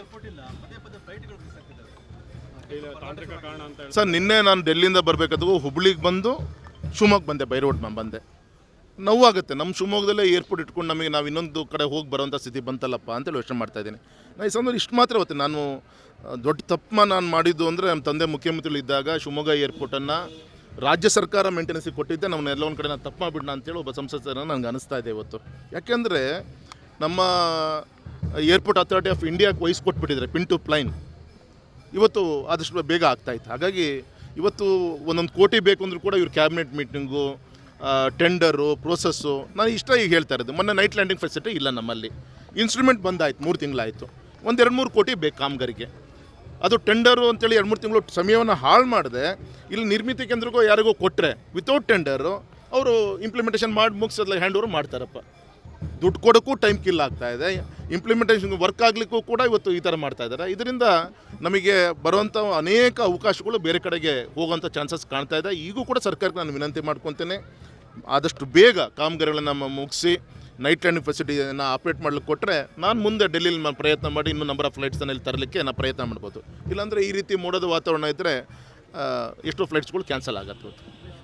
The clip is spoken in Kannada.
ಏರ್ಪೋರ್ಟ್ ಇಲ್ಲ ಪದೇ ಪದೇ ಫ್ಲೈಟ್ಗಳು ಮಿಸ್ ಆಗ್ತಿದ್ದಾವೆ ತಾಂತ್ರಿಕ ಕಾರಣ ಅಂತ ಸರ್ ನಿನ್ನೆ ನಾನು ಡೆಲ್ಲಿಯಿಂದ ಬರಬೇಕಾದ್ರು ಹುಬ್ಳಿಗೆ ಬಂದು ಶಿವಮೊಗ್ಗ ಬಂದೆ ಬೈರೋಡ್ ನಾನು ಬಂದೆ. ನೋವಾಗುತ್ತೆ. ನಮ್ಮ ಶಿವಮೊಗ್ಗದಲ್ಲೇ ಏರ್ಪೋರ್ಟ್ ಇಟ್ಕೊಂಡು ನಮಗೆ ನಾವು ಇನ್ನೊಂದು ಕಡೆ ಹೋಗಿ ಬರೋಂಥ ಸ್ಥಿತಿ ಬಂತಲ್ಲಪ್ಪ ಅಂತೇಳಿ ಯೋಚನೆ ಮಾಡ್ತಾ ಇದ್ದೀನಿ. ನಾನು ಈ ಸಂದರ್ಭ ಇಷ್ಟು ಮಾತ್ರ ಗೊತ್ತೆ. ನಾನು ದೊಡ್ಡ ತಪ್ಪು ನಾನು ಮಾಡಿದ್ದು ಅಂದರೆ ನಮ್ಮ ತಂದೆ ಮುಖ್ಯಮಂತ್ರಿಗಳು ಇದ್ದಾಗ ಶಿವಮೊಗ್ಗ ಏರ್ಪೋರ್ಟನ್ನು ರಾಜ್ಯ ಸರ್ಕಾರ ಮೇಂಟೆನೆನ್ಸಿಗೆ ಕೊಟ್ಟಿದ್ದೆ. ನಮ್ಮನ್ನ ಎಲ್ಲ ಒಂದು ಕಡೆ ನಾನು ತಪ್ಪು ಮಾಡಿಬಿಡೋಣ ಅಂತೇಳಿ ಒಬ್ಬ ಸಂಸದರನ್ನು ನನಗೆ ಅನಿಸ್ತಾ ಇದೆ ಇವತ್ತು. ಯಾಕೆಂದರೆ ನಮ್ಮ ಏರ್ಪೋರ್ಟ್ ಅಥಾರಿಟಿ ಆಫ್ ಇಂಡಿಯಾಕ್ಕೆ ವಹಿಸ್ಕೊಟ್ಬಿಟ್ಟಿದ್ದಾರೆ, ಪಿನ್ ಟು ಪ್ಲೈನ್. ಇವತ್ತು ಆದಷ್ಟು ಬೇಗ ಆಗ್ತಾಯಿತ್ತು ಹಾಗಾಗಿ ಇವತ್ತು ಒಂದೊಂದು ಕೋಟಿ ಬೇಕು ಅಂದರೂ ಕೂಡ ಇವ್ರ ಕ್ಯಾಬಿನೆಟ್ ಮೀಟಿಂಗು ಟೆಂಡರು ಪ್ರೋಸೆಸ್ಸು ನಾನು ಇಷ್ಟ ಈಗ ಹೇಳ್ತಾ ಇರೋದು. ಮೊನ್ನೆ ನೈಟ್ ಲ್ಯಾಂಡಿಂಗ್ ಫೆಸಿಲಿಟಿ ಇಲ್ಲ ನಮ್ಮಲ್ಲಿ. ಇನ್ಸ್ಟ್ರೂಮೆಂಟ್ ಬಂದಾಯ್ತು, ಮೂರು ತಿಂಗಳಾಯಿತು. ಒಂದು ಎರಡು ಮೂರು ಕೋಟಿ ಬೇಕು ಕಾಮಗಾರಿಗೆ. ಅದು ಟೆಂಡರು ಅಂತೇಳಿ ಎರಡು ಮೂರು ತಿಂಗಳು ಸಮಯವನ್ನು ಹಾಳು ಮಾಡಿದೆ, ಇಲ್ಲಿ ನಿರ್ಮಿತಿ ಕೇಂದ್ರಕ್ಕೋ ಯಾರಿಗೋ ಕೊಟ್ಟರೆ ವಿತೌಟ್ ಟೆಂಡರು ಅವರು ಇಂಪ್ಲಿಮೆಂಟೇಷನ್ ಮಾಡಿ ಮುಗಿಸೋದ್ಲ ಹ್ಯಾಂಡ್ ಓವರ್ ಮಾಡ್ತಾರಪ್ಪ. ದುಡ್ಡು ಕೊಡೋಕ್ಕೂ ಟೈಮ್ ಕಿಲ್ ಆಗ್ತಾ ಇದೆ. ಇಂಪ್ಲಿಮೆಂಟೇಷನ್ ವರ್ಕ್ ಆಗಲಿಕ್ಕೂ ಕೂಡ ಇವತ್ತು ಈ ಥರ ಮಾಡ್ತಾ ಇದ್ದಾರೆ. ಇದರಿಂದ ನಮಗೆ ಬರುವಂಥ ಅನೇಕ ಅವಕಾಶಗಳು ಬೇರೆ ಕಡೆಗೆ ಹೋಗೋಂಥ ಚಾನ್ಸಸ್ ಕಾಣ್ತಾ ಇದೆ. ಈಗೂ ಕೂಡ ಸರ್ಕಾರಕ್ಕೆ ನಾನು ವಿನಂತಿ ಮಾಡ್ಕೊತೇನೆ. ಆದಷ್ಟು ಬೇಗ ಕಾಮಗಾರಿಗಳನ್ನು ಮುಗಿಸಿ ನೈಟ್ ಲ್ಯಾಂಡಿಂಗ್ ಫೆಸಿಲಿಟಿಯನ್ನು ಆಪ್ರೇಟ್ ಮಾಡ್ಲಿಕ್ಕೆ ಕೊಟ್ಟರೆ ನಾನು ಮುಂದೆ ಡೆಲ್ಲಿಲಿ ನಾನು ಪ್ರಯತ್ನ ಮಾಡಿ ಇನ್ನೂ ನಂಬರ್ ಆಫ್ ಫ್ಲೈಟ್ಸನ್ನು ಇಲ್ಲಿ ತರಲಿಕ್ಕೆ ನಾನು ಪ್ರಯತ್ನ ಮಾಡ್ಬೋದು. ಇಲ್ಲಾಂದರೆ ಈ ರೀತಿ ಮೂಡೋದು ವಾತಾವರಣ ಇದ್ದರೆ ಎಷ್ಟೋ ಫ್ಲೈಟ್ಸ್ಗಳು ಕ್ಯಾನ್ಸಲ್ ಆಗತ್ತೆ.